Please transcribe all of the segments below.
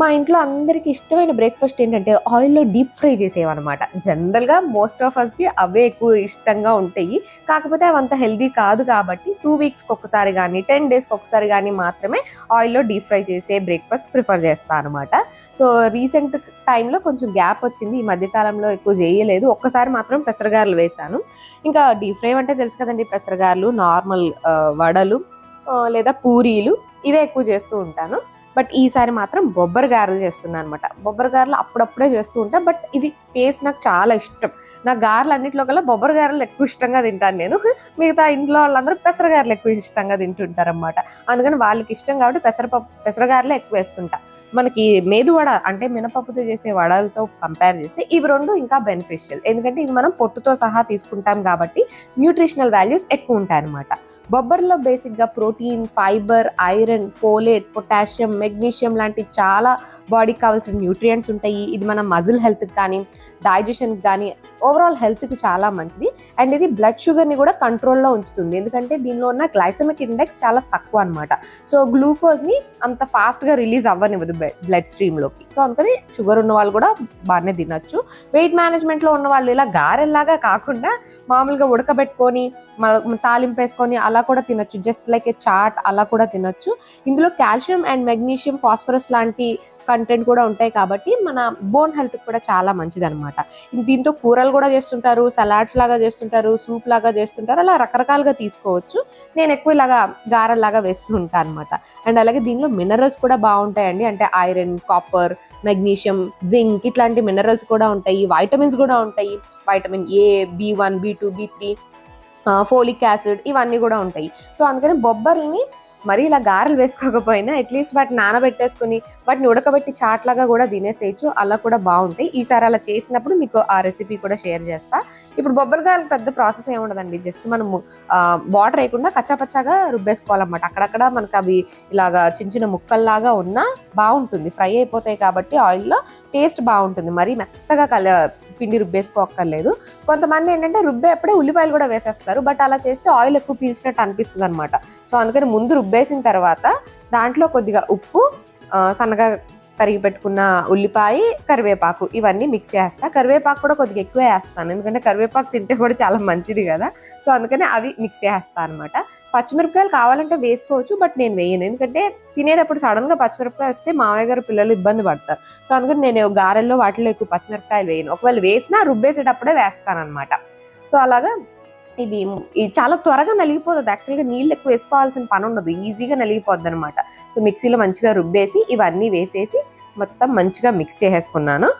మా ఇంట్లో అందరికి ఇష్టమైన బ్రేక్ఫాస్ట్ ఏంటంటే ఆయిల్లో డీప్ ఫ్రై చేసేవన్నమాట. జనరల్గా మోస్ట్ ఆఫ్ అస్కి అవే ఎక్కువ ఇష్టంగా ఉంటాయి. కాకపోతే అవి అంత హెల్దీ కాదు కాబట్టి టూ వీక్స్కి ఒకసారి కానీ టెన్ డేస్కి ఒకసారి కానీ మాత్రమే ఆయిల్లో డీప్ ఫ్రై చేసే బ్రేక్ఫాస్ట్ ప్రిఫర్ చేస్తాను అనమాట సో రీసెంట్ టైంలో కొంచెం గ్యాప్ వచ్చింది. ఈ మధ్యకాలంలో ఎక్కువ చేయలేదు. ఒక్కసారి మాత్రం పెసరగారలు వేశాను. ఇంకా డీప్ ఫ్రై అంటే తెలుసు కదండి పెసరగారలు నార్మల్ వడలు లేదా పూరీలు. ఇవే ఎక్కువ చేస్తూ ఉంటాను. బట్ ఈసారి మాత్రం బొబ్బరి గారెలు చేస్తున్నాను అనమాట బొబ్బరి గారెలు అప్పుడప్పుడే చేస్తూ ఉంటాను బట్ ఇవి టేస్ట్ నాకు చాలా ఇష్టం. నా గారెలు అన్నింటిలో కల్లా బొబ్బరి గారెలు ఎక్కువ ఇష్టంగా తింటాను నేను. మిగతా ఇంట్లో వాళ్ళందరూ పెసరగారెలు ఎక్కువ ఇష్టంగా తింటుంటారనమాట అందుకని వాళ్ళకి ఇష్టం కాబట్టి పెసరపప్పు పెసరగారెలే ఎక్కువ వేస్తుంటా. మనకి మేదువడ అంటే మినపప్పుతో చేసే వడలతో కంపేర్ చేస్తే ఇవి రెండు ఇంకా బెనిఫిషియల్ ఎందుకంటే ఇవి మనం పొట్టుతో సహా తీసుకుంటాం కాబట్టి న్యూట్రిషనల్ వాల్యూస్ ఎక్కువ ఉంటాయి అనమాట బొబ్బర్లో బేసిక్గా protein fibre iron folate potassium magnesium లాంటి చాలా బాడీకి కావాల్సిన న్యూట్రియంట్స్ ఉంటాయి. ఇది మన మజిల్ హెల్త్కి కానీ డైజెషన్కి కానీ ఓవరాల్ హెల్త్కి చాలా మంచిది. అండ్ ఇది బ్లడ్ షుగర్ని కూడా కంట్రోల్లో ఉంచుతుంది. ఎందుకంటే దీనిలో ఉన్న గ్లైసమిక్ ఇండెక్స్ చాలా తక్కువ అనమాట సో గ్లూకోజ్ని అంత ఫాస్ట్గా రిలీజ్ అవ్వనివ్వదు బ్లడ్ స్ట్రీమ్లోకి. సో అందుకని షుగర్ ఉన్న వాళ్ళు కూడా బాగానే తినొచ్చు. వెయిట్ మేనేజ్మెంట్లో ఉన్న వాళ్ళు ఇలా గారెల్లాగా కాకుండా మామూలుగా ఉడకబెట్టుకొని తాలింపు వేసుకొని అలా కూడా తినొచ్చు. జస్ట్ లైక్ ఏ చాట్ అలా కూడా తినొచ్చు. ఇందులో కాల్షియం అండ్ మెగ్నీషియం ఫాస్ఫరస్ లాంటి కంటెంట్ కూడా ఉంటాయి కాబట్టి మన బోన్ హెల్త్ కూడా చాలా మంచిది అనమాట దీంతో కూరలు కూడా చేస్తుంటారు సలాడ్స్ లాగా చేస్తుంటారు సూప్ లాగా చేస్తుంటారు అలా రకరకాలుగా తీసుకోవచ్చు. నేను ఎక్కువ ఇలాగా గారల్లాగా వేస్తూ ఉంటాను అనమాట అండ్ అలాగే దీనిలో మినరల్స్ కూడా బాగుంటాయండి. అంటే ఐరన్ కాపర్ మెగ్నీషియం జింక్ ఇట్లాంటి మినరల్స్ కూడా ఉంటాయి. వైటమిన్స్ కూడా ఉంటాయి. Vitamin A B one B two B three folic acid ఇవన్నీ కూడా ఉంటాయి. సో అందుకని బొబ్బర్ని మరి ఇలా గారెలు వేసుకోకపోయినా అట్లీస్ట్ వాటిని నానబెట్టేసుకుని వాటిని ఉడకబెట్టి చాట్లాగా కూడా తినేసేయచ్చు. అలా కూడా బాగుంటాయి. ఈసారి అలా చేసినప్పుడు మీకు ఆ రెసిపీ కూడా షేర్ చేస్తా. ఇప్పుడు బొబ్బలు గారెలు పెద్ద ప్రాసెస్ ఏమి ఉండదండి. జస్ట్ మనము వాటర్ వేయకుండా కచ్చాపచ్చాగా రుబ్బేసుకోవాలన్నమాట. అక్కడక్కడ మనకు అవి ఇలాగా చిన్న చిన్న ముక్కల్లాగా ఉన్నా బాగుంటుంది. ఫ్రై అయిపోతాయి కాబట్టి ఆయిల్లో టేస్ట్ బాగుంటుంది. మరీ మెత్తగా కల పిండి రుబ్బేసుకోక్కర్లేదు. కొంతమంది ఏంటంటే రుబ్బేప్పుడే ఉల్లిపాయలు కూడా వేసేస్తారు. బట్ అలా చేస్తే ఆయిల్ ఎక్కువ పీల్చినట్టు అనిపిస్తుంది అనమాట సో అందుకని ముందు రుబ్బేసిన తర్వాత దాంట్లో కొద్దిగా ఉప్పు సన్నగా తరిగి పెట్టుకున్న ఉల్లిపాయ కరివేపాకు ఇవన్నీ మిక్స్ చేస్తా. కరివేపాకు కూడా కొద్దిగా ఎక్కువ వేస్తాను. ఎందుకంటే కరివేపాకు తింటే కూడా చాలా మంచిది కదా. సో అందుకని అవి మిక్స్ చేస్తాను అనమాట పచ్చిమిరపకాయలు కావాలంటే వేసుకోవచ్చు బట్ నేను వేయను. ఎందుకంటే తినేటప్పుడు సడన్గా పచ్చిమిరపకాయలు పచ్చిమిరపకాయ వస్తే మావయ్య గారు పిల్లలు ఇబ్బంది పడతారు. సో అందుకని నేను గారెల్లో వాటిలో ఎక్కువ పచ్చిమిరపకాయలు వేయను. ఒకవేళ వేసినా రుబ్బేసేటప్పుడే వేస్తాను అనమాట సో అలాగా ఇది ఇది చాలా త్వరగా నలిగిపోతుంది. యాక్చువల్గా నీళ్ళు ఎక్కువ వేసుకోవాల్సిన పని ఉండదు. ఈజీగా నలిగిపోద్ది అనమాట సో మిక్సీలో మంచిగా రుబ్బేసి ఇవన్నీ వేసేసి మొత్తం మంచిగా మిక్స్ చేసేసుకున్నాను.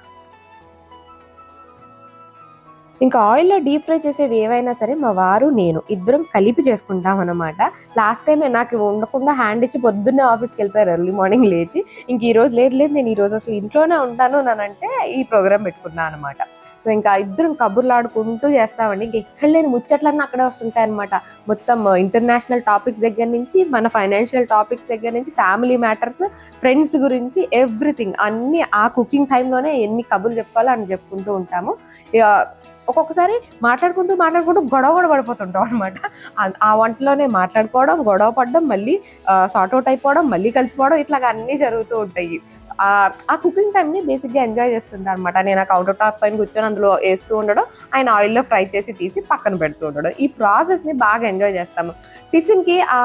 ఇంకా ఆయిల్లో డీప్ ఫ్రై చేసేవి ఏవైనా సరే మా వారు నేను ఇద్దరం కలిపి చేసుకుంటాం అనమాట లాస్ట్ టైం నాకు ఉండకుండా హ్యాండ్ ఇచ్చి పొద్దున్నే ఆఫీస్కి వెళ్ళిపోయారు ఎర్లీ మార్నింగ్ లేచి ఇంక ఈ రోజు లేదు లేదు నేను ఈ రోజు అసలు ఇంట్లోనే ఉంటాను నానంటే ఈ ప్రోగ్రామ్ పెట్టుకున్నాను అనమాట సో ఇంకా ఇద్దరం కబుర్లాడుకుంటూ చేస్తామండి. ఇంక ఎక్కడ లేని ముచ్చట్లన్నీ అక్కడే వస్తుంటాయి అనమాట మొత్తం ఇంటర్నేషనల్ టాపిక్స్ దగ్గర నుంచి మన ఫైనాన్షియల్ టాపిక్స్ దగ్గర నుంచి ఫ్యామిలీ మ్యాటర్స్ ఫ్రెండ్స్ గురించి ఎవ్రీథింగ్ అన్ని ఆ కుకింగ్ టైంలోనే ఎన్ని కబుర్లు చెప్పుకోవాలో అని చెప్పుకుంటూ ఉంటాము. ఒక్కొక్కసారి మాట్లాడుకుంటూ మాట్లాడుకుంటూ గొడవ కూడా పడిపోతుంటాం అనమాట ఆ వంటలోనే మాట్లాడుకోవడం గొడవ పడడం మళ్ళీ సార్ట్ అవుట్ అయిపోవడం మళ్ళీ కలిసిపోవడం ఇట్లాగా అన్నీ జరుగుతూ ఉంటాయి. ఆ ఆ కుకింగ్ టైంని బేసిక్గా ఎంజాయ్ చేస్తుంటాను అనమాట నేను ఆ కౌంటర్ టాప్ పైన కూర్చొని అందులో వేస్తూ ఉండడం ఆయన ఆయిల్లో ఫ్రై చేసి తీసి పక్కన పెడుతూ ఉండడం. ఈ ప్రాసెస్ని బాగా ఎంజాయ్ చేస్తాము. టిఫిన్కి ఆ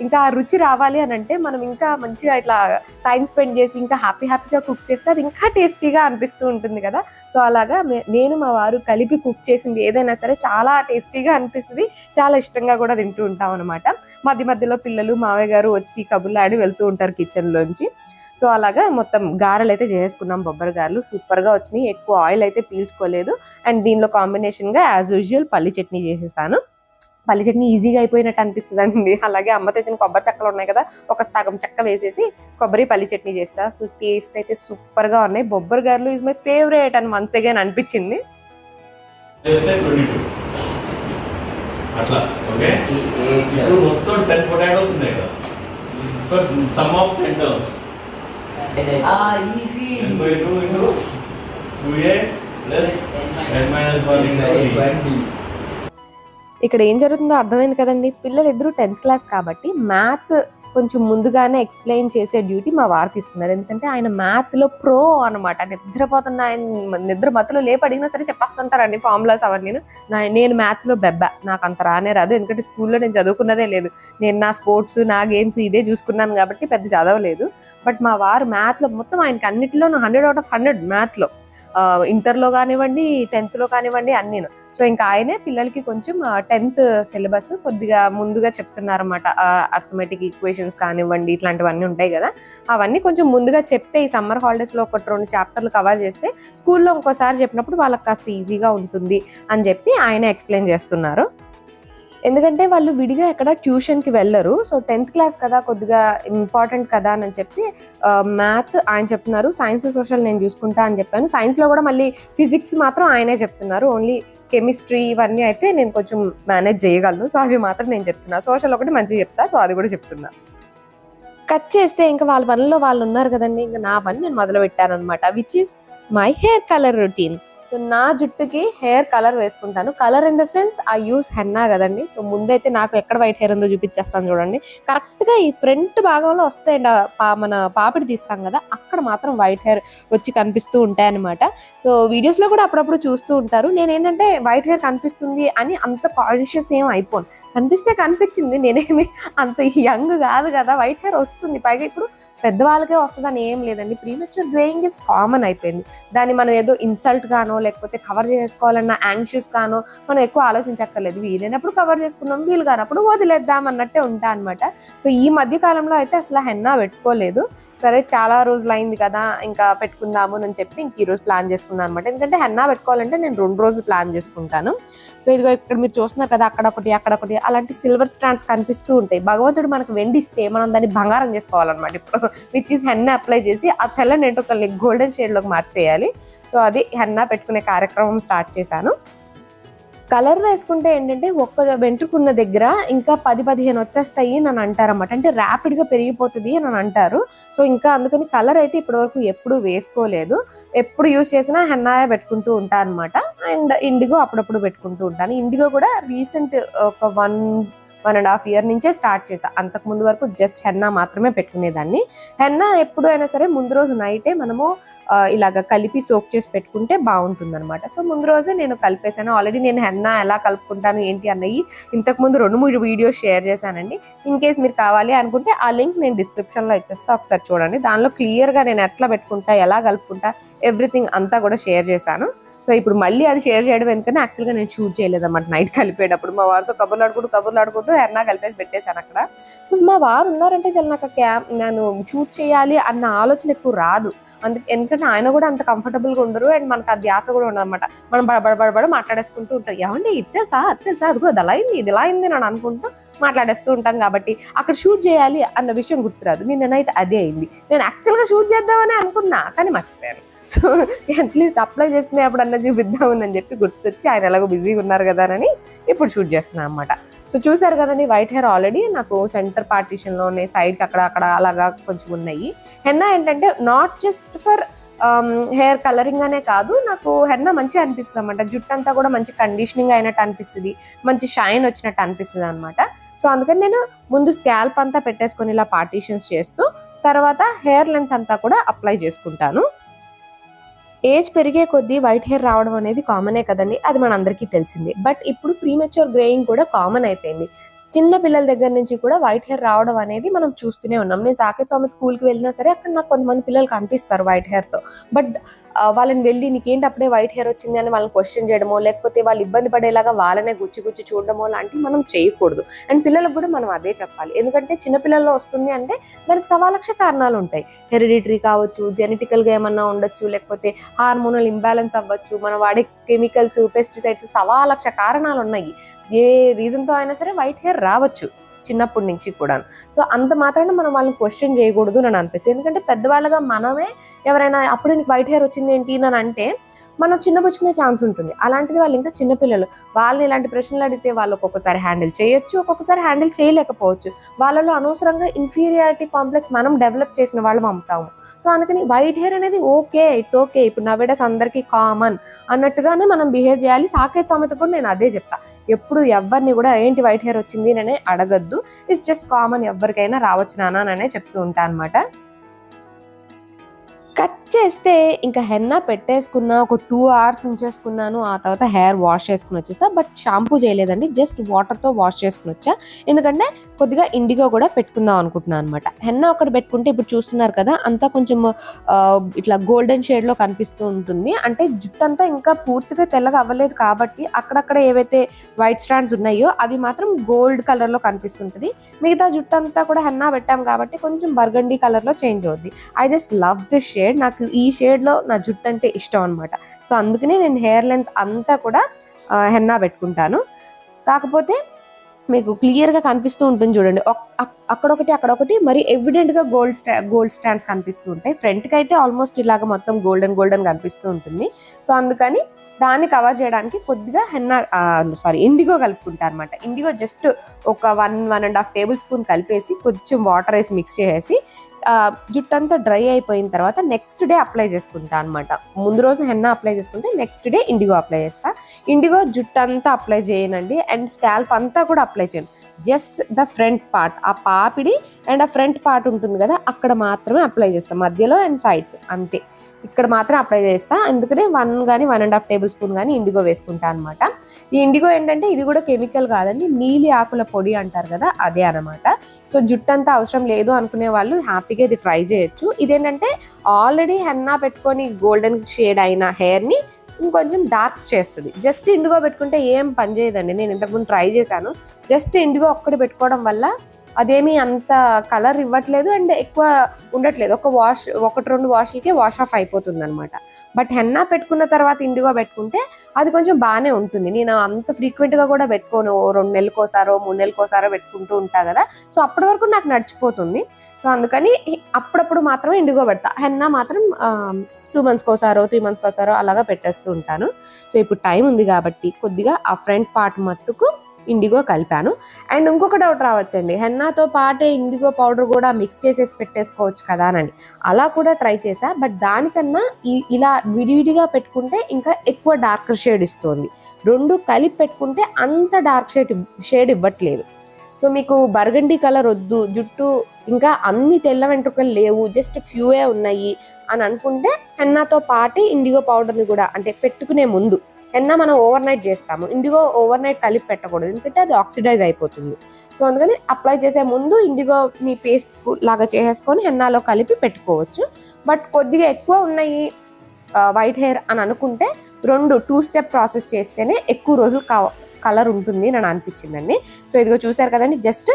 ఇంకా ఆ రుచి రావాలి అని అంటే మనం ఇంకా మంచిగా ఇట్లా టైం స్పెండ్ చేసి ఇంకా హ్యాపీ హ్యాపీగా కుక్ చేస్తే అది ఇంకా టేస్టీగా అనిపిస్తూ ఉంటుంది కదా. సో అలాగా మే- నేను మా వారు కలిపి కుక్ చేసింది ఏదైనా సరే చాలా టేస్టీగా అనిపిస్తుంది. చాలా ఇష్టంగా కూడా తింటూ ఉంటాం అనమాట మధ్య మధ్యలో పిల్లలు మావయ్య గారు వచ్చి కబుర్లాడి వెళ్తూ ఉంటారు కిచెన్లోంచి సో అలాగా మొత్తం గారెలు అయితే చేసుకున్నాం బొబ్బరి గారెలు. సూపర్గా వచ్చినాయి. ఎక్కువ ఆయిల్ అయితే పీల్చుకోలేదు. అండ్ దీనిలో కాంబినేషన్గా యాజ్ యూజువల్ పల్లి చట్నీ చేసేసాను. పల్లి చట్నీ ఈజీగా అయిపోయినట్టు అనిపిస్తుంది అండి అలాగే అమ్మ తెచ్చిన కొబ్బరి చెక్కలు ఉన్నాయి కదా ఒక సగం చెక్క వేసేసి కొబ్బరి పల్లి చట్నీ చేస్తా. సో టేస్ట్ అయితే సూపర్గా ఉన్నాయి. బొబ్బరి గారెలు ఇస్ మై ఫేవరెట్ అని వన్స్ అగైన్ అనిపించింది. చేస్తే ట్వంటీ టూ అట్లా ఓకే ఇప్పుడు మొత్తం టెన్ పొటాటోస్ ఉన్నాయి కదా. So sum of ten terms is ten by two into two a plus n minus 1 into d. ఇక్కడ ఏం జరుగుతుందో అర్థమైంది కదండి. పిల్లలు ఇద్దరు టెన్త్ క్లాస్ కాబట్టి మ్యాథ్ కొంచెం ముందుగానే ఎక్స్ప్లెయిన్ చేసే డ్యూటీ మా వారు తీసుకున్నారు. ఎందుకంటే ఆయన మ్యాథ్లో ప్రో అనమాట నిద్రపోతున్న ఆయన నిద్ర మత్తులో లేపు అడిగినా సరే చెప్పేస్తుంటారండి ఫార్ములాస్ అవన్నీ. నా నేను మ్యాథ్లో బెబ్బ. నాకు అంత రానే రాదు. ఎందుకంటే స్కూల్లో నేను చదువుకున్నదే లేదు. నేను నా స్పోర్ట్స్ నా గేమ్స్ ఇదే చూసుకున్నాను కాబట్టి పెద్ద చదవలేదు. బట్ మా వారు మ్యాథ్లో మొత్తం ఆయనకి అన్నిటిలో హండ్రెడ్ అవుట్ ఆఫ్ హండ్రెడ్ మ్యాథ్లో ఇంటర్లో కానివ్వండి టెన్త్లో కానివ్వండి అన్ని సో ఇంకా ఆయనే పిల్లలకి కొంచెం టెన్త్ సిలబస్ కొద్దిగా ముందుగా చెప్తున్నారన్నమాట. అర్థమెటిక్ ఈక్వేషన్స్ కానివ్వండి ఇట్లాంటివన్నీ ఉంటాయి కదా. అవన్నీ కొంచెం ముందుగా చెప్తే ఈ సమ్మర్ హాలిడేస్లో ఒకటి రెండు చాప్టర్లు కవర్ చేస్తే స్కూల్లో ఇంకోసారి చెప్పినప్పుడు వాళ్ళకి కాస్త ఈజీగా ఉంటుంది అని చెప్పి ఆయన ఎక్స్ప్లెయిన్ చేస్తున్నారు. ఎందుకంటే వాళ్ళు విడిగా ఎక్కడ ట్యూషన్కి వెళ్ళరు. సో టెన్త్ క్లాస్ కదా కొద్దిగా ఇంపార్టెంట్ కదా అని చెప్పి మ్యాథ్ ఆయన చెప్తున్నారు. సైన్స్ సోషల్ నేను చూసుకుంటా అని చెప్పాను. సైన్స్లో కూడా మళ్ళీ ఫిజిక్స్ మాత్రం ఆయనే చెప్తున్నారు. ఓన్లీ కెమిస్ట్రీ ఇవన్నీ అయితే నేను కొంచెం మేనేజ్ చేయగలను. సో అవి మాత్రం నేను చెప్తున్నా. సోషల్ ఒకటి మంచిగా చెప్తా. సో అది కూడా చెప్తున్నా. కట్ చేస్తే ఇంకా వాళ్ళ పనుల్లో వాళ్ళు ఉన్నారు కదండి. ఇంకా నా పని నేను మొదలు పెట్టాను అనమాట which is my hair colour routine so నా జుట్టుకి హెయిర్ కలర్ వేసుకుంటాను. Colour in the sense I use henna కదండి. సో ముందైతే నాకు ఎక్కడ వైట్ హెయిర్ ఉందో చూపించేస్తాను చూడండి. కరెక్ట్గా ఈ ఫ్రంట్ భాగంలో వస్తాయండి పా- మన పాపిడి తీస్తాం కదా అక్కడ మాత్రం వైట్ హెయిర్ వచ్చి కనిపిస్తూ ఉంటాయి అనమాట సో వీడియోస్లో కూడా అప్పుడప్పుడు చూస్తూ ఉంటారు. నేను ఏంటంటే వైట్ హెయిర్ కనిపిస్తుంది అని అంత కాన్షియస్ ఏం అయిపోను. కనిపిస్తే కనిపించింది నేనేమి అంత యంగ్ కాదు కదా వైట్ హెయిర్ వస్తుంది. పైగా ఇప్పుడు పెద్దవాళ్ళకే వస్తుందని ఏం లేదండి. ప్రీమెచ్యూర్ గ్రేయింగ్ ఇస్ కామన్ అయిపోయింది. దాన్ని మనం ఏదో ఇన్సల్ట్ గానో లేకపోతే కవర్ చేసుకోవాలన్న యాంగ్షియస్ గానో మనం ఎక్కువ ఆలోచించక్కర్లేదు. వీలైనప్పుడు కవర్ చేసుకున్నాం వీలు కానప్పుడు వదిలేద్దాం అన్నట్టే ఉంటా అనమాట సో ఈ మధ్య కాలంలో అయితే అసలు హెన్నా పెట్టుకోలేదు. సరే చాలా రోజులు అయింది కదా ఇంకా పెట్టుకుందాము అని చెప్పి ఇంక ఈరోజు ప్లాన్ చేసుకున్నాను అనమాట ఎందుకంటే హెన్నా పెట్టుకోవాలంటే నేను రెండు రోజులు ప్లాన్ చేసుకుంటాను. సో ఇదిగో ఇక్కడ మీరు చూస్తున్నారు కదా అక్కడ ఒకటి అక్కడ ఒకటి అలాంటి సిల్వర్ స్ట్రాండ్స్ కనిపిస్తూ ఉంటాయి. భగవంతుడు మనకు వెండి ఇస్తే మనం దాన్ని బంగారం చేసుకోవాలన్నమాట ఇప్పుడు విచ్ ఈస్ హెన్నా అప్లై చేసి ఆ తెల్ల నెంట్రుకల్ని గోల్డెన్ షేడ్లోకి మార్చేయాలి. సో అది హెన్నా పెట్టుకునే కార్యక్రమం స్టార్ట్ చేశాను. కలర్ వేసుకుంటే ఏంటంటే ఒక్క వెంట్రుకున్న దగ్గర ఇంకా పది పదిహేను వచ్చేస్తాయి అని అంటారన్నమాట. అంటే ర్యాపిడ్గా పెరిగిపోతుంది అని అంటారు. సో ఇంకా అందుకని కలర్ అయితే ఇప్పటివరకు ఎప్పుడు వేసుకోలేదు. ఎప్పుడు యూస్ చేసినా హెన్నాయ పెట్టుకుంటూ ఉంటాను అనమాట అండ్ ఇండిగో అప్పుడప్పుడు పెట్టుకుంటూ ఉంటాను. ఇండిగో కూడా రీసెంట్ ఒక one one and half year నుంచే స్టార్ట్ చేసా అంతకు ముందు వరకు జస్ట్ హెన్నా మాత్రమే పెట్టుకునేదాన్ని. హెన్నా ఎప్పుడైనా సరే ముందు రోజు నైటే మనము ఇలాగ కలిపి సోక్ చేసి పెట్టుకుంటే బాగుంటుంది అనమాట సో ముందు రోజే నేను కలిపేసాను ఆల్రెడీ నేను హెన్నా ఎలా కలుపుకుంటాను ఏంటి అన్నవి ఇంతకు ముందు రెండు మూడు వీడియోస్ షేర్ చేశానండి. ఇన్ కేస్ మీరు కావాలి అనుకుంటే ఆ లింక్ నేను డిస్క్రిప్షన్లో ఇచ్చేస్తా ఒకసారి చూడండి. దానిలో క్లియర్గా నేను ఎట్లా పెట్టుకుంటా ఎలా కలుపుకుంటా ఎవ్రీథింగ్ అంతా కూడా షేర్ చేశాను. సో ఇప్పుడు మళ్ళీ అది షేర్ చేయడం ఎందుకని యాక్చువల్గా నేను షూట్ చేయలేదన్నమాట. నైట్ కలిపేటప్పుడు మా వారితో కబుర్లు ఆడుకుంటూ కబుర్లు ఆడుకుంటూ హెన్నా కలిపేసి పెట్టేశాను అక్కడ. సో మా వారు ఉన్నారంటే చాలా నాకు క్యామ్ నేను షూట్ చేయాలి అన్న ఆలోచన ఎక్కువ రాదు. అందుకే ఎందుకంటే ఆయన కూడా అంత కంఫర్టబుల్గా ఉండరు అండ్ మనకు ఆ ధ్యాస కూడా ఉండదన్నమాట. మనం బడబడబడబడ మాట్లాడేసుకుంటూ ఉంటాం. ఏమండి ఇది తెలుసా? అది తెలుసా? అది కూడా అది అలా అయింది ఇది ఇలా అయింది అని అనుకుంటూ మాట్లాడేస్తూ ఉంటాం కాబట్టి అక్కడ షూట్ చేయాలి అన్న విషయం గుర్తురాదు. నిన్న నైట్ అదే అయింది. నేను యాక్చువల్గా షూట్ చేద్దామని అనుకున్నా కానీ మర్చిపోయాను. సో అట్లీస్ట్ అప్లై చేసుకునేప్పుడు అన్న చూపిద్దామని అని చెప్పి గుర్తొచ్చి ఆయన ఎలాగో బిజీగా ఉన్నారు కదా అని ఇప్పుడు షూట్ చేస్తున్నాను అనమాట సో చూసారు కదండి వైట్ హెయిర్ ఆల్రెడీ నాకు సెంటర్ పార్టీషన్లో ఉన్నాయి సైడ్కి అక్కడ అక్కడ అలాగా కొంచెం ఉన్నాయి. హెన్నా ఏంటంటే not just for hair colouring అనే కాదు నాకు హెన్నా మంచిగా అనిపిస్తుంది అనమాట జుట్టు అంతా కూడా మంచి కండిషనింగ్ అయినట్టు అనిపిస్తుంది మంచి షైన్ వచ్చినట్టు అనిపిస్తుంది అనమాట సో అందుకని నేను ముందు స్కాల్ప్ అంతా పెట్టేసుకొని ఇలా పార్టీషన్స్ చేస్తూ తర్వాత హెయిర్ లెంత్ అంతా కూడా అప్లై చేసుకుంటాను. ఏజ్ పెరిగే కొద్దీ వైట్ హెయిర్ రావడం అనేది కామనే కదండి అది మన అందరికీ తెలిసింది. బట్ ఇప్పుడు ప్రీమెచ్యూర్ గ్రేయింగ్ కూడా కామన్ అయిపోయింది. చిన్న పిల్లల దగ్గర నుంచి కూడా వైట్ హెయిర్ రావడం అనేది మనం చూస్తూనే ఉన్నాం. నేను సాకేత్ స్వామి స్కూల్కి వెళ్ళినా సరే అక్కడ నాకు కొంతమంది పిల్లలు కనిపిస్తారు వైట్ హెయిర్తో. బట్ వాళ్ళని వెళ్ళి నీకేంటి అప్పుడే వైట్ హెయిర్ వచ్చింది అని వాళ్ళని క్వశ్చన్ చేయడమో లేకపోతే వాళ్ళు ఇబ్బంది పడేలాగా వాళ్ళనే గుచ్చి గుచ్చి చూడడమో లాంటివి మనం చేయకూడదు. అండ్ పిల్లలకు కూడా మనం అదే చెప్పాలి. ఎందుకంటే చిన్నపిల్లల్లో వస్తుంది అంటే దానికి సవాలక్ష కారణాలు ఉంటాయి. హెరిడిటరీ కావచ్చు జెనెటికల్గా ఏమన్నా ఉండొచ్చు లేకపోతే హార్మోనల్ ఇంబ్యాలెన్స్ అవ్వచ్చు మనం వాడే కెమికల్స్ పెస్టిసైడ్స్ సవాలక్ష కారణాలు ఉన్నాయి ఏ రీజన్తో అయినా సరే వైట్ హెయిర్ రావచ్చు. చిన్నప్పటి నుంచి కూడా సో అంత మాత్రాన మనం వాళ్ళని క్వశ్చన్ చేయకూడదు అని అనిపిస్తుంది. ఎందుకంటే పెద్దవాళ్ళగా మనమే ఎవరైనా అప్పుడు నీకు వైట్ హెయిర్ వచ్చింది ఏంటి? అని అంటే మనం చిన్నపుచ్చుకునే ఛాన్స్ ఉంటుంది. అలాంటిది వాళ్ళు ఇంకా చిన్నపిల్లలు వాళ్ళని ఇలాంటి ప్రశ్నలు అడిగితే వాళ్ళు ఒక్కొక్కసారి హ్యాండిల్ చేయొచ్చు ఒక్కొక్కసారి హ్యాండిల్ చేయలేకపోవచ్చు. వాళ్ళలో అనవసరంగా ఇన్ఫీరియారిటీ కాంప్లెక్స్ మనం డెవలప్ చేసిన వాళ్ళం అమ్ముతాము సో అందుకని వైట్ హెయిర్ అనేది ఓకే ఇట్స్ ఓకే. ఇప్పుడు నవేడస్ అందరికీ కామన్ అన్నట్టుగానే మనం బిహేవ్ చేయాలి. సాకేత్ సామెత కూడా నేను అదే చెప్తా. ఎప్పుడు ఎవరిని కూడా ఏంటి వైట్ హెయిర్ వచ్చింది? అని అడగద్దు. ఇట్స్ జస్ట్ కామన్ ఎవరికైనా రావచ్చు నాన్న అనే చెప్తూ ఉంటా అనమాట కట్ చేస్తే ఇంకా హెన్నా పెట్టేసుకున్నా ఒక టూ అవర్స్ ఉంచేసుకున్నాను ఆ తర్వాత హెయిర్ వాష్ చేసుకుని వచ్చేసా. బట్ షాంపూ చేయలేదండి జస్ట్ వాటర్తో వాష్ చేసుకుని వచ్చా. ఎందుకంటే కొద్దిగా ఇండిగో కూడా పెట్టుకుందాం అనుకుంటున్నాను అనమాట హెన్నా ఒకటి పెట్టుకుంటే ఇప్పుడు చూస్తున్నారు కదా అంతా కొంచెం ఇట్లా గోల్డెన్ షేడ్లో కనిపిస్తూ ఉంటుంది. అంటే జుట్టు అంతా ఇంకా పూర్తిగా తెల్లగా అవ్వలేదు కాబట్టి అక్కడక్కడ ఏవైతే వైట్ స్టాండ్స్ ఉన్నాయో అవి మాత్రం గోల్డ్ కలర్లో కనిపిస్తుంటుంది. మిగతా జుట్టు అంతా కూడా హెన్నా పెట్టాం కాబట్టి కొంచెం బర్గండీ కలర్లో చేంజ్ అవుద్ది. I just love this shade నాకు ఈ షేడ్లో నా జుట్టు అంటే ఇష్టం అనమాట సో అందుకనే నేను హెయిర్ లెంత్ అంతా కూడా హెన్నా పెట్టుకుంటాను. కాకపోతే మీకు క్లియర్గా కనిపిస్తూ ఉంటుంది చూడండి. అక్కడొకటి అక్కడొకటి మరి ఎవిడెంట్గా గోల్డ్ స్టా గోల్డ్ స్టాండ్స్ కనిపిస్తూ ఉంటాయి. ఫ్రంట్కి అయితే ఆల్మోస్ట్ ఇలాగ మొత్తం గోల్డెన్ గోల్డెన్ కనిపిస్తూ ఉంటుంది. సో అందుకని దాన్ని కవర్ చేయడానికి కొద్దిగా హెన్నా సారీ ఇండిగో కలుపుకుంటా అనమాట ఇండిగో జస్ట్ ఒక one one and half tablespoon కలిపేసి కొంచెం వాటర్ వేసి మిక్స్ చేసేసి జుట్టు అంతా డ్రై అయిపోయిన తర్వాత నెక్స్ట్ డే అప్లై చేసుకుంటా అనమాట ముందు రోజు హెన్నా అప్లై చేసుకుంటే నెక్స్ట్ డే ఇండిగో అప్లై చేస్తా. ఇండిగో జుట్టు అంతా అప్లై చేయనండి. అండ్ స్కాల్ప్ అంతా కూడా అప్లై చేయను. జస్ట్ ద ఫ్రంట్ పార్ట్ ఆ పాపిడి అండ్ ఆ ఫ్రంట్ పార్ట్ ఉంటుంది కదా అక్కడ మాత్రమే అప్లై చేస్తాం. మధ్యలో అండ్ సైడ్స్ అంతే. ఇక్కడ మాత్రం అప్లై చేస్తా. అందుకనే వన్ కానీ one and half tablespoon కానీ ఇండిగో వేసుకుంటా అనమాట ఈ ఇండిగో ఏంటంటే ఇది కూడా కెమికల్ కాదండి నీలి ఆకుల పొడి అంటారు కదా అదే అనమాట సో జుట్టు అంతా అవసరం లేదు అనుకునే వాళ్ళు హ్యాపీగా ఇది ట్రై చేయొచ్చు. ఇదేంటంటే ఆల్రెడీ హెన్నా పెట్టుకొని గోల్డెన్ షేడ్ అయిన హెయిర్ని ఇంకొంచెం డార్క్ చేస్తుంది. జస్ట్ ఇండిగో పెట్టుకుంటే ఏం పని చేయదండి. నేను ఇంతకుముందు ట్రై చేశాను. జస్ట్ ఇండిగో ఒక్కటి పెట్టుకోవడం వల్ల అదేమీ అంత కలర్ ఇవ్వట్లేదు అండ్ ఎక్కువ ఉండట్లేదు. ఒక వాష్ ఒకటి రెండు వాష్లకే వాష్ ఆఫ్ అయిపోతుంది అనమాట బట్ హెన్నా పెట్టుకున్న తర్వాత ఇండిగో పెట్టుకుంటే అది కొంచెం బాగానే ఉంటుంది. నేను అంత ఫ్రీక్వెంట్గా కూడా పెట్టుకోను. రెండు నెలలకోసారో మూడు నెలలకోసారో పెట్టుకుంటూ ఉంటా కదా. సో అప్పటి వరకు నాకు నడిచిపోతుంది. సో అందుకని అప్పుడప్పుడు మాత్రమే ఇండిగో పెడతా. హెన్నా మాత్రం టూ మంత్స్కి ఒకసారో త్రీ మంత్స్కి ఒకసారో అలాగా పెట్టేస్తూ ఉంటాను. సో ఇప్పుడు టైం ఉంది కాబట్టి కొద్దిగా ఆ ఫ్రంట్ పార్ట్ మట్టుకు ఇండిగో కలిపాను. అండ్ ఇంకొక డౌట్ రావచ్చండి. హెన్నాతో పాటే ఇండిగో పౌడర్ కూడా మిక్స్ చేసేసి పెట్టేసుకోవచ్చు కదా అని అలా కూడా ట్రై చేశా. బట్ దానికన్నా ఇలా విడివిడిగా పెట్టుకుంటే ఇంకా ఎక్కువ డార్క్ షేడ్ ఇస్తుంది. రెండు కలిపి పెట్టుకుంటే అంత డార్క్ షేడ్ షేడ్ ఇవ్వట్లేదు. సో మీకు బర్గండీ కలర్ వద్దు జుట్టు ఇంకా అన్ని తెల్ల వెంట్రుకలు లేవు జస్ట్ ఫ్యూయే ఉన్నాయి అని అనుకుంటే హెన్నాతో పాటే ఇండిగో పౌడర్ని కూడా అంటే పెట్టుకునే ముందు హెన్నా మనం ఓవర్ నైట్ చేస్తాము. ఇండిగో ఓవర్ నైట్ కలిపి పెట్టకూడదు ఎందుకంటే అది ఆక్సిడైజ్ అయిపోతుంది. సో అందుకని అప్లై చేసే ముందు ఇండిగోని పేస్ట్ లాగా చేసేసుకొని హెన్నాలో కలిపి పెట్టుకోవచ్చు. బట్ కొద్దిగా ఎక్కువ ఉన్నాయి వైట్ హెయిర్ అని అనుకుంటే రెండు టూ స్టెప్ ప్రాసెస్ చేస్తేనే ఎక్కువ రోజులు కలర్ ఉంటుంది అని అనిపించిందండి. సో ఇదిగో చూసారు కదండి జస్ట్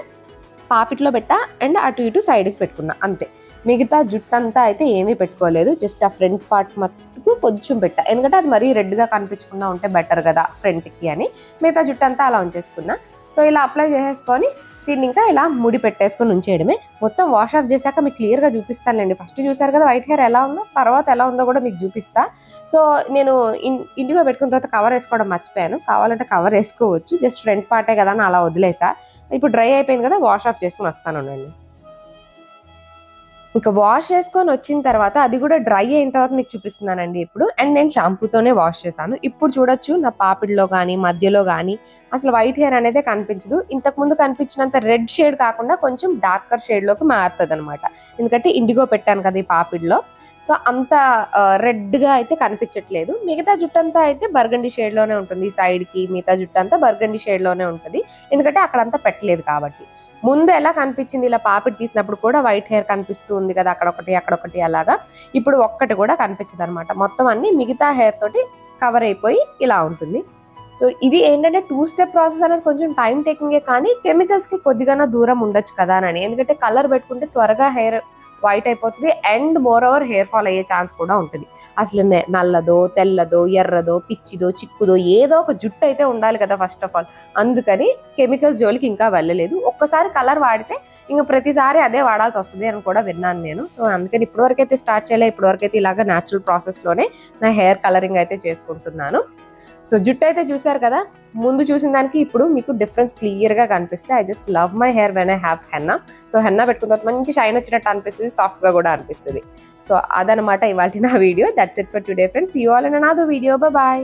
పాపిట్లో పెట్టా అండ్ అటు ఇటు సైడ్కి పెట్టుకున్నా అంతే. మిగతా జుట్టు అంతా అయితే ఏమీ పెట్టుకోలేదు జస్ట్ ఆ ఫ్రంట్ పార్ట్ మట్టుకు కొంచెం పెట్టా. ఎందుకంటే అది మరీ రెడ్గా కనిపించకుండా ఉంటే బెటర్ కదా ఫ్రంట్కి అని. మిగతా జుట్టు అంతా అలా ఉంచేసుకున్నా. సో ఇలా అప్లై చేసేసుకొని దీన్ని ఇంకా ఇలా ముడి పెట్టేసుకొని ఉంచేయడమే. మొత్తం వాష్ ఆఫ్ చేశాక మీకు క్లియర్గా చూపిస్తానులేండి. ఫస్ట్ చూసారు కదా వైట్ హెయిర్ ఎలా ఉందో? తర్వాత ఎలా ఉందో కూడా మీకు చూపిస్తా. సో నేను ఇన్- ఇండిగో పెట్టుకున్న తర్వాత కవర్ వేసుకోవడం మర్చిపోయాను. కావాలంటే కవర్ వేసుకోవచ్చు. జస్ట్ ఫ్రంట్ పార్టే కదా అని అలా వదిలేసా. ఇప్పుడు డ్రై అయిపోయింది కదా వాష్ ఆఫ్ చేసుకుని వస్తాను నేను ఇంకా వాష్ చేసుకొని వచ్చిన తర్వాత అది కూడా డ్రై అయిన తర్వాత మీకు చూపిస్తున్నానండి ఇప్పుడు. అండ్ నేను షాంపూతోనే వాష్ చేశాను. ఇప్పుడు చూడొచ్చు నా పాపిడిలో కానీ మధ్యలో కానీ అసలు వైట్ హెయిర్ అనేది కనిపించదు. ఇంతకు ముందు కనిపించినంత రెడ్ షేడ్ కాకుండా కొంచెం డార్కర్ షేడ్లోకి మారుతుంది అనమాట ఎందుకంటే ఇండిగో పెట్టాను కదా ఈ పాపిడిలో. సో అంత రెడ్గా అయితే కనిపించట్లేదు. మిగతా జుట్టు అంతా అయితే బర్గండి షేడ్లోనే ఉంటుంది. ఈ సైడ్కి మిగతా జుట్టు అంతా బర్గండి షేడ్లోనే ఉంటుంది. ఎందుకంటే అక్కడంతా పెట్టలేదు కాబట్టి. ముందు ఎలా కనిపించింది? ఇలా పాపిడి తీసినప్పుడు కూడా వైట్ హెయిర్ కనిపిస్తూ ఉంది కదా అక్కడొకటి అక్కడొకటి అలాగా. ఇప్పుడు ఒక్కటి కూడా కనిపించదు అనమాట మొత్తం అన్ని మిగతా హెయిర్ తోటి కవర్ అయిపోయి ఇలా ఉంటుంది. సో ఇది ఏంటంటే టూ స్టెప్ ప్రాసెస్ అనేది కొంచెం టైం టేకింగే కానీ కెమికల్స్కి కొద్దిగా దూరం ఉండొచ్చు కదా అని. ఎందుకంటే కలర్ పెట్టుకుంటే త్వరగా హెయిర్ వైట్ అయిపోతుంది and moreover hair fall అయ్యే ఛాన్స్ కూడా ఉంటుంది. అసలు నల్లదో తెల్లదో ఎర్రదో పిచ్చిదో చిక్కుదో ఏదో ఒక జుట్టు అయితే ఉండాలి కదా ఫస్ట్ ఆఫ్ ఆల్ అందుకని కెమికల్స్ జోలికి ఇంకా వెళ్ళలేదు. ఒక్కసారి కలర్ వాడితే ఇంకా ప్రతిసారి అదే వాడాల్సి వస్తుంది అని కూడా విన్నాను నేను. సో అందుకని ఇప్పటివరకైతే స్టార్ట్ చేయలే. ఇప్పటివరకు అయితే ఇలాగ న్యాచురల్ ప్రాసెస్లోనే నా హెయిర్ కలరింగ్ అయితే చేసుకుంటున్నాను. సో జుట్టు అయితే చూసారు కదా? ముందు చూసిన దానికి ఇప్పుడు మీకు డిఫరెన్స్ క్లియర్గా కనిపిస్తే I just love my hair when I have henna so henna పెట్టుకున్న తర్వాత మంచి షైన్ వచ్చినట్టు అనిపిస్తుంది. సాఫ్ట్గా కూడా అనిపిస్తుంది. సో అదనమాట ఇవాళ నా video. That's it for today friends you all in another video bye